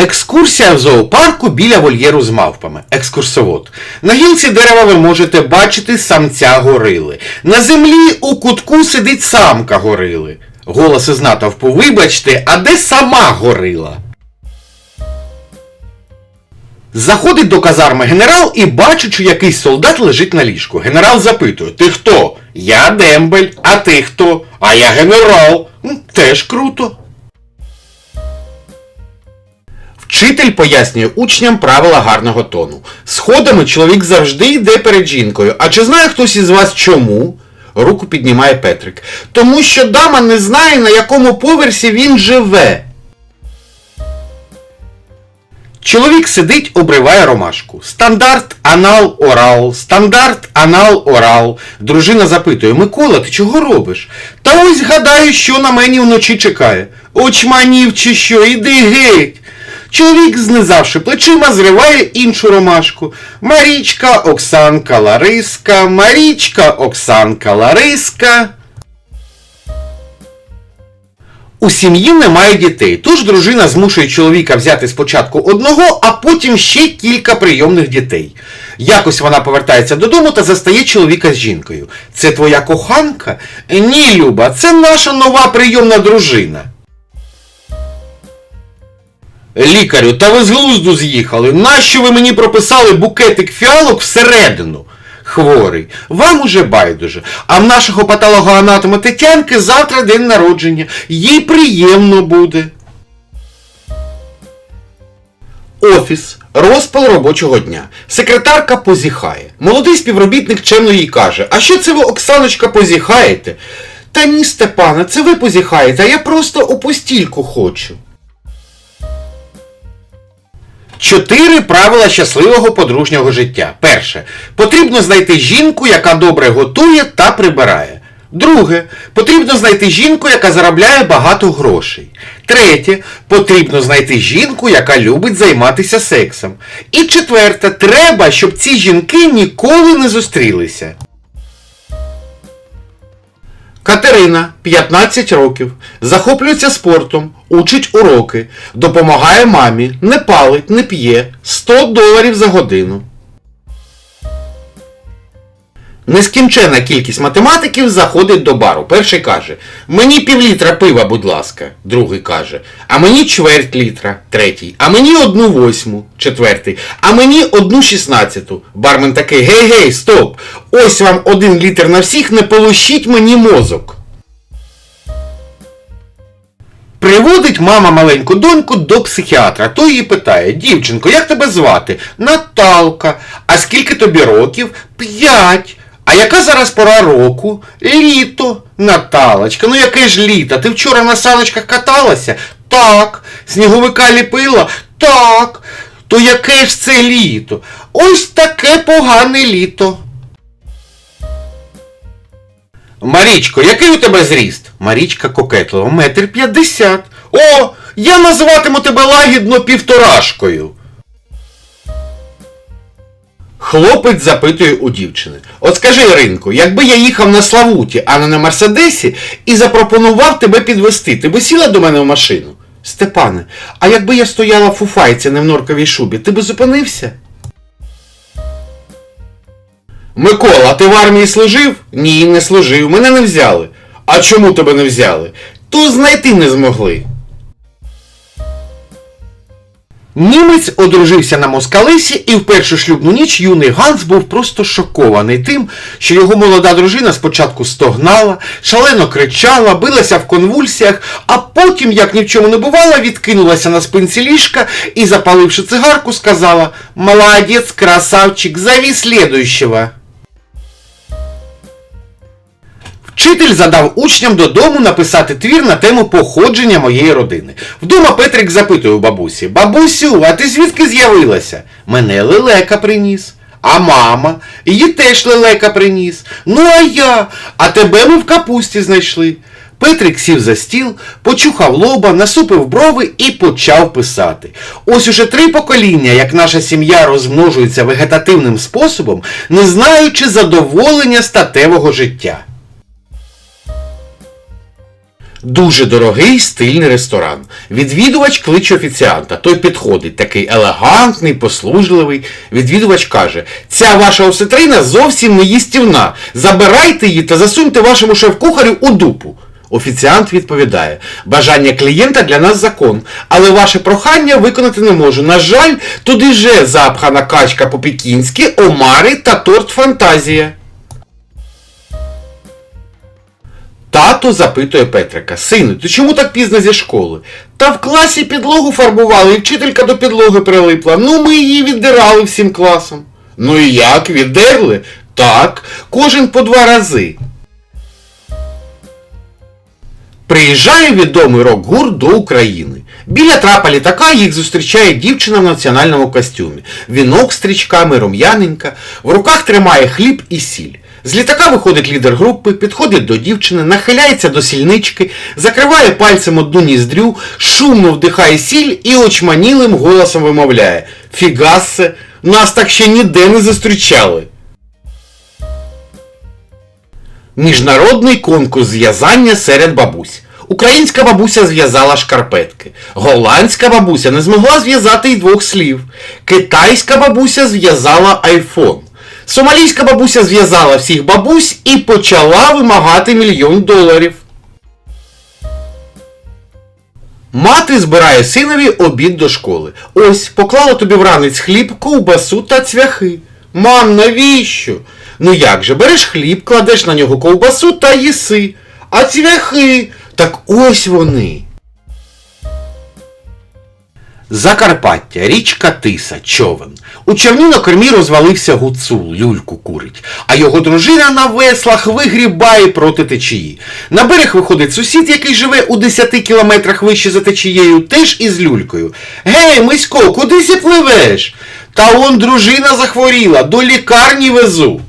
Екскурсія в зоопарку біля вольєру з мавпами. Екскурсовод. На гілці дерева ви можете бачити самця горили. На землі у кутку сидить самка горили. Голос із натовпу, вибачте, а де сама горила? Заходить до казарми генерал і бачить, що якийсь солдат лежить на ліжку. Генерал запитує: Ти хто? Я Дембель, а ти хто? А я генерал. Теж круто. Вчитель пояснює учням правила гарного тону. Сходами чоловік завжди йде перед жінкою. А чи знає хтось із вас чому? Руку піднімає Петрик. Тому що дама не знає, на якому поверсі він живе. Чоловік сидить, обриває ромашку. Стандарт анал орал, стандарт анал орал. Дружина запитує: Микола, ти чого робиш? Та ось гадаю, що на мені вночі чекає. Очманів чи що, іди геть. Чоловік, знизавши плечима, зриває іншу ромашку. Марічка, Оксанка, Лариска, Марічка, Оксанка, Лариска. У сім'ї немає дітей, тож дружина змушує чоловіка взяти спочатку одного, а потім ще кілька прийомних дітей. Якось вона повертається додому та застає чоловіка з жінкою. Це твоя коханка? Ні, Люба, це наша нова прийомна дружина. Лікарю, та ви з глузду з'їхали. Нащо ви мені прописали букетик фіалок всередину? Хворий, вам уже байдуже. А в нашого патологоанатома Тетянки завтра день народження. Їй приємно буде. Офіс. Розпал робочого дня. Секретарка позіхає. Молодий співробітник чемно їй каже: А що це ви, Оксаночка, позіхаєте? Та ні, Степана, це ви позіхаєте, а я просто у постільку хочу. Чотири правила щасливого подружнього життя. Перше. Потрібно знайти жінку, яка добре готує та прибирає. Друге. Потрібно знайти жінку, яка заробляє багато грошей. Третє. Потрібно знайти жінку, яка любить займатися сексом. І четверте. Треба, щоб ці жінки ніколи не зустрілися. Катерина, 15 років, захоплюється спортом, учить уроки, допомагає мамі, не палить, не п'є, 100 доларів за годину. Нескінчена кількість математиків заходить до бару. Перший каже: Мені півлітра пива, будь ласка. Другий каже, а мені чверть літра. Третій. А мені одну восьму. Четвертий. А мені одну шістнадцяту. Бармен такий, гей, гей, стоп! Ось вам один літр на всіх, не полощіть мені мозок. Приводить мама маленьку доньку до психіатра. Той її питає: Дівчинко, як тебе звати? Наталка. А скільки тобі років? П'ять. А яка зараз пора року? Літо. Наталочка, ну яке ж літо? Ти вчора на саночках каталася? Так. Сніговика ліпила? Так. То яке ж це літо? Ось таке погане літо. Марічко, який у тебе зріст? Марічка кокетлива, метр п'ятдесят. О, я називатиму тебе лагідно півторашкою. Хлопець запитує у дівчини. От скажи, Іринко, якби я їхав на Славуті, а не на Мерседесі, і запропонував тебе підвести, ти би сіла до мене в машину? Степане, а якби я стояла в фуфайці, не в норковій шубі, ти би зупинився? Микола, ти в армії служив? Ні, не служив. Мене не взяли. А чому тебе не взяли? То знайти не змогли. Німець одружився на москалисі, і в першу шлюбну ніч юний Ганс був просто шокований тим, що його молода дружина спочатку стогнала, шалено кричала, билася в конвульсіях, а потім, як ні в чому не бувало, відкинулася на спинці ліжка і, запаливши цигарку, сказала «Молодець, красавчик, зови слідуючого». Вчитель задав учням додому написати твір на тему походження моєї родини. Вдома Петрик запитує у бабусі: Бабусю, а ти звідки з'явилася? Мене лелека приніс. А мама? Її теж лелека приніс. Ну а я? А тебе ми в капусті знайшли. Петрик сів за стіл, почухав лоба, насупив брови і почав писати. Ось уже три покоління, як наша сім'я розмножується вегетативним способом, не знаючи задоволення статевого життя. Дуже дорогий стильний ресторан. Відвідувач кличе офіціанта. Той підходить, такий елегантний, послужливий. Відвідувач каже: ця ваша осетрина зовсім не їстівна. Забирайте її та засуньте вашому шеф-кухарю у дупу. Офіціант відповідає: бажання клієнта для нас закон, але ваше прохання виконати не можу. На жаль, туди же запхана качка по-пекінськи, омари та торт фантазія. Тато запитує Петрика, сину, ти чому так пізно зі школи? Та в класі підлогу фарбували, і вчителька до підлоги прилипла. Ну, ми її віддирали всім класом. Ну і як, віддерли? Так, кожен по два рази. Приїжджає відомий рок-гурт до України. Біля трапа літака їх зустрічає дівчина в національному костюмі. Вінок з стрічками, рум'яненька, в руках тримає хліб і сіль. З літака виходить лідер групи, підходить до дівчини, нахиляється до сільнички, закриває пальцем одну ніздрю, шумно вдихає сіль і очманілим голосом вимовляє Фігасе, нас так ще ніде не зустрічали. Міжнародний конкурс зв'язання серед бабусь. Українська бабуся зв'язала шкарпетки. Голландська бабуся не змогла зв'язати й двох слів. Китайська бабуся зв'язала айфон. Сомалійська бабуся зв'язала всіх бабусь і почала вимагати мільйон доларів. Мати збирає синові обід до школи. Ось, поклала тобі в ранець хліб, ковбасу та цвяхи. Мам, навіщо? Ну як же, береш хліб, кладеш на нього ковбасу та їси. А цвяхи, так ось вони. Закарпаття, річка Тиса, човен. У човні на кормі розвалився гуцул, люльку курить, а його дружина на веслах вигрібає проти течії. На берег виходить сусід, який живе у 10 кілометрах вище за течією, теж із люлькою. Гей, Мисько, куди сі пливеш? Та он дружина захворіла, до лікарні везу.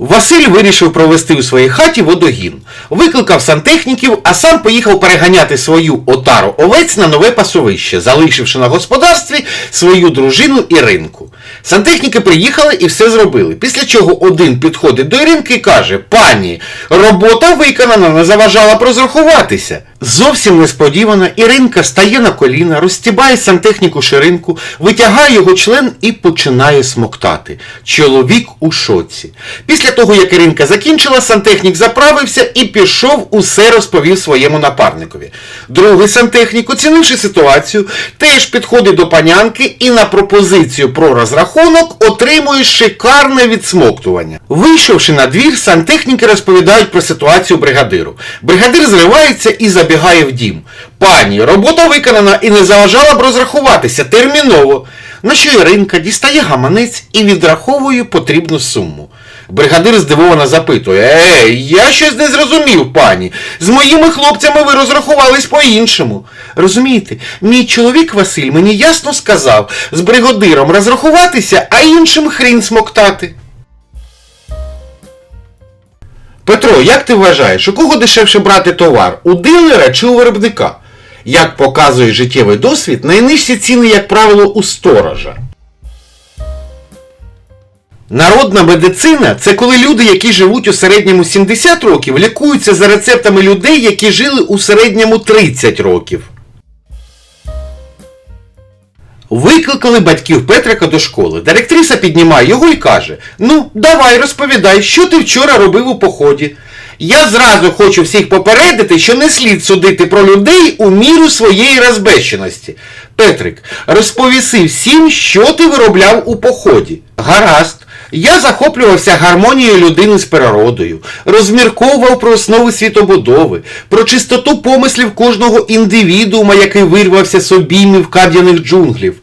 Василь вирішив провести у своїй хаті водогін. Викликав сантехніків, а сам поїхав переганяти свою отару овець на нове пасовище, залишивши на господарстві свою дружину Іринку. Сантехніки приїхали і все зробили. Після чого один підходить до Іринки і каже: Пані, робота виконана, не заважала розрахуватися. Зовсім несподівано Іринка стає на коліна, розстібає сантехніку ширинку, витягає його член і починає смоктати. Чоловік у шоці. Після того, як Іринка закінчила, сантехнік заправився і пішов усе розповів своєму напарникові. Другий сантехнік, оцінивши ситуацію, теж підходить до панянки і на пропозицію про розрахунок отримує шикарне відсмоктування. Вийшовши на двір, сантехніки розповідають про ситуацію бригадиру. Бригадир зривається і забігає в дім. Пані, робота виконана і не заважала б розрахуватися терміново. На що Іринка дістає гаманець і відраховує потрібну суму. Бригадир здивовано запитує: Ей, я щось не зрозумів, пані. З моїми хлопцями ви розрахувались по-іншому. Розумієте, мій чоловік Василь мені ясно сказав з бригадиром розрахуватися, а іншим хрін смоктати. Петро, як ти вважаєш, у кого дешевше брати товар? У дилера чи у виробника? Як показує життєвий досвід, найнижчі ціни, як правило, у сторожа. Народна медицина це коли люди, які живуть у середньому 70 років, лікуються за рецептами людей, які жили у середньому 30 років. Викликали батьків Петрика до школи. Директриса піднімає його і каже: Ну, давай розповідай, що ти вчора робив у поході. Я зразу хочу всіх попередити, що не слід судити про людей у міру своєї розбещеності. Петрик, розповіси всім, що ти виробляв у поході. Гаразд. Я захоплювався гармонією людини з природою, розмірковував про основи світобудови, про чистоту помислів кожного індивідуума, який вирвався з обіймів кад'яних джунглів.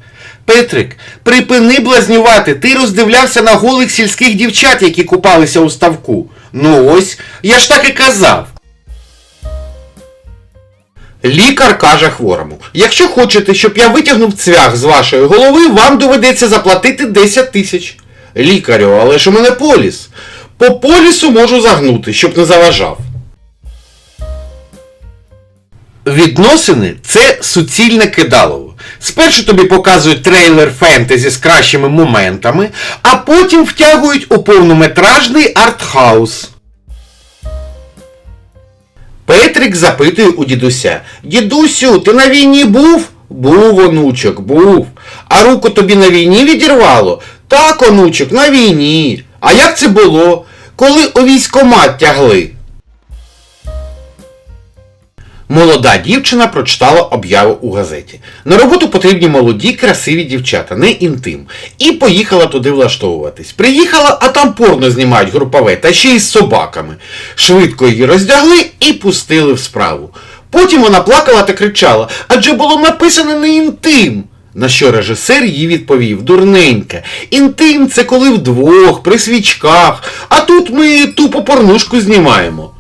Петрик, припини блазнювати, ти роздивлявся на голих сільських дівчат, які купалися у ставку. Ну ось, я ж так і казав. Лікар каже хворому: якщо хочете, щоб я витягнув цвях з вашої голови, вам доведеться заплатити 10 тисяч. Лікарю, але ж у мене поліс. По полісу можу загнути, щоб не заважав. Відносини це суцільне кидалово. Спершу тобі показують трейлер фентезі з кращими моментами, а потім втягують у повнометражний артхаус. Петрик запитує у дідуся. Дідусю, ти на війні був? Був, онучок, був. А руку тобі на війні відірвало? Так, онучок, на війні. А як це було? Коли у військомат тягли? Молода дівчина прочитала об'яву у газеті. На роботу потрібні молоді, красиві дівчата, не інтим. І поїхала туди влаштовуватись. Приїхала, а там порно знімають групове, та ще й з собаками. Швидко її роздягли і пустили в справу. Потім вона плакала та кричала, адже було написано не інтим. На що режисер їй відповів, дурненька, інтим це коли вдвох, при свічках, а тут ми тупо порнушку знімаємо.